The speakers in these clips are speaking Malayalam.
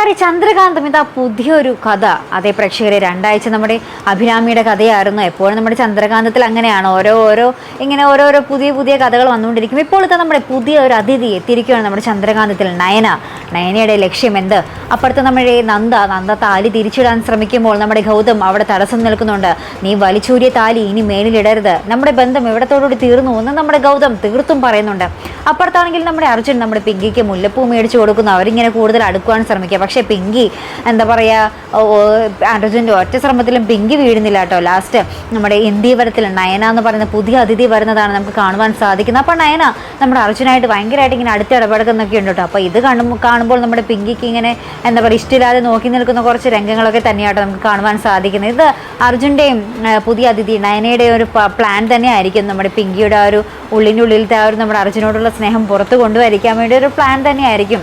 കൂട്ടുകാരി ചന്ദ്രകാന്തം ഇതാ പുതിയൊരു കഥ. അതേ പ്രേക്ഷകരെ രണ്ടാഴ്ച നമ്മുടെ അഭിരാമിയുടെ കഥയായിരുന്നു. എപ്പോഴും നമ്മുടെ ചന്ദ്രകാന്തത്തിൽ അങ്ങനെയാണ്. ഓരോ ഓരോ ഇങ്ങനെ ഓരോരോ പുതിയ പുതിയ കഥകൾ വന്നുകൊണ്ടിരിക്കും ഇപ്പോഴത്തെ നമ്മുടെ പുതിയ ഒരു അതിഥി എത്തിയിരിക്കുകയാണ് നമ്മുടെ ചന്ദ്രകാന്തത്തിൽ നയന. നയനയുടെ ലക്ഷ്യം എന്ത്? അപ്പുറത്ത് നമ്മുടെ നന്ദ. നന്ദ താലി തിരിച്ചിടാൻ ശ്രമിക്കുമ്പോൾ നമ്മുടെ ഗൗതം അവിടെ തടസ്സം നിൽക്കുന്നുണ്ട്. നീ വലിച്ചൂരിയ താലി ഇനി മേലിലിടരുത്. നമ്മുടെ ബന്ധം എവിടത്തോടുകൂടി തീർന്നു? എന്ന് നമ്മുടെ ഗൗതം തീർത്തും പറയുന്നുണ്ട്. അപ്പുറത്താണെങ്കിൽ നമ്മുടെ അർജുൻ നമ്മുടെ പിങ്കിക്ക് മുല്ലപ്പൂ മേടിച്ചു കൊടുക്കുന്നു. അവരിങ്ങനെ കൂടുതൽ അടുക്കുവാൻ ശ്രമിക്കുക. പക്ഷേ പിങ്കി എന്താ പറയുക അർജുന്റെ ഒറ്റ ശ്രമത്തിലും പിങ്കി വീഴുന്നില്ല കേട്ടോ. ലാസ്റ്റ് നമ്മുടെ ഇന്ത്യവരത്തിൽ നയന എന്ന് പറയുന്ന പുതിയ അതിഥി വരുന്നതാണ് നമുക്ക് കാണുവാൻ സാധിക്കുന്നത്. അപ്പോൾ നയന നമ്മുടെ അർജുനായിട്ട് ഭയങ്കരമായിട്ട് ഇങ്ങനെ അടുത്ത് ഇടപെടുന്നൊക്കെ ഉണ്ട് കേട്ടോ. അപ്പോൾ ഇത് കാണുമ്പോൾ കാണുമ്പോൾ നമ്മുടെ പിങ്കിക്ക് ഇങ്ങനെ എന്താ പറയുക ഇഷ്ടമില്ലാതെ നോക്കി നിൽക്കുന്ന കുറച്ച് രംഗങ്ങളൊക്കെ തന്നെയാട്ടോ നമുക്ക് കാണുവാൻ സാധിക്കുന്നത്. ഇത് അർജുന്റെയും പുതിയ അതിഥി നയനയുടെയും ഒരു പ്ലാൻ തന്നെ ആയിരിക്കും നമ്മുടെ പിങ്കിയുടെ ആ ഒരു ഉള്ളിന്റെ ഉള്ളിലത്തെ ആ ഒരു നമ്മുടെ അർജുനോടുള്ള സ്നേഹം പുറത്ത് കൊണ്ടുവരിക്കാൻ വേണ്ടി ഒരു പ്ലാൻ തന്നെയായിരിക്കും.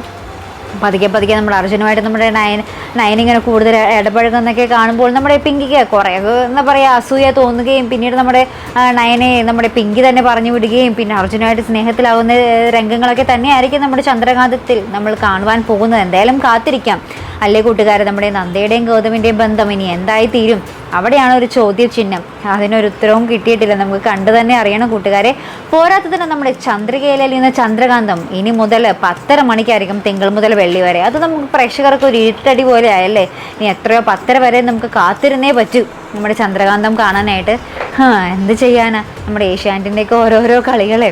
പതുക്കെ പതുക്കെ നമ്മൾ അർജുനുമായിട്ട് നമ്മുടെ നയൻ ഇങ്ങനെ കൂടുതൽ ഇടപഴകുന്നൊക്കെ കാണുമ്പോൾ നമ്മുടെ പിങ്കിക്ക് കുറേ എന്താ പറയുക അസൂയ തോന്നുകയും പിന്നീട് നമ്മുടെ നയനെ നമ്മുടെ പിങ്കി തന്നെ പറഞ്ഞു വിടുകയും പിന്നെ അർജുനുമായിട്ട് സ്നേഹത്തിലാവുന്ന രംഗങ്ങളൊക്കെ തന്നെയായിരിക്കും നമ്മുടെ ചന്ദ്രകാന്തത്തിൽ നമ്മൾ കാണുവാൻ പോകുന്നത്. എന്തായാലും കാത്തിരിക്കാം. അല്ലേ കൂട്ടുകാരെ? നമ്മുടെ നന്ദയുടെയും ഗൗതമിന്റെയും ബന്ധം ഇനി എന്തായി തീരും അവിടെയാണ് ഒരു ചോദ്യചിഹ്നം. അതിനൊരു ഉത്തരവും കിട്ടിയിട്ടില്ല. നമുക്ക് കണ്ടു തന്നെ അറിയണം കൂട്ടുകാരെ. പോരാത്തതിന് നമ്മുടെ ചന്ദ്രികയിൽ നിന്ന് ചന്ദ്രകാന്തം ഇനി മുതൽ പത്തര മണിക്കായിരിക്കും തിങ്കൾ മുതൽ വെള്ളി വരെ. അത് നമുക്ക് പ്രേക്ഷകർക്ക് ഒരു ഇരുട്ടടി പോലെ ആയല്ലേ? ഇനി എത്രയോ പത്തര വരെ നമുക്ക് കാത്തിരുന്നേ പറ്റൂ നമ്മുടെ ചന്ദ്രകാന്തം കാണാനായിട്ട്. എന്ത് ചെയ്യാനാ? നമ്മുടെ ഏഷ്യാനെറ്റിന്റെയൊക്കെ ഓരോരോ കളികളെ.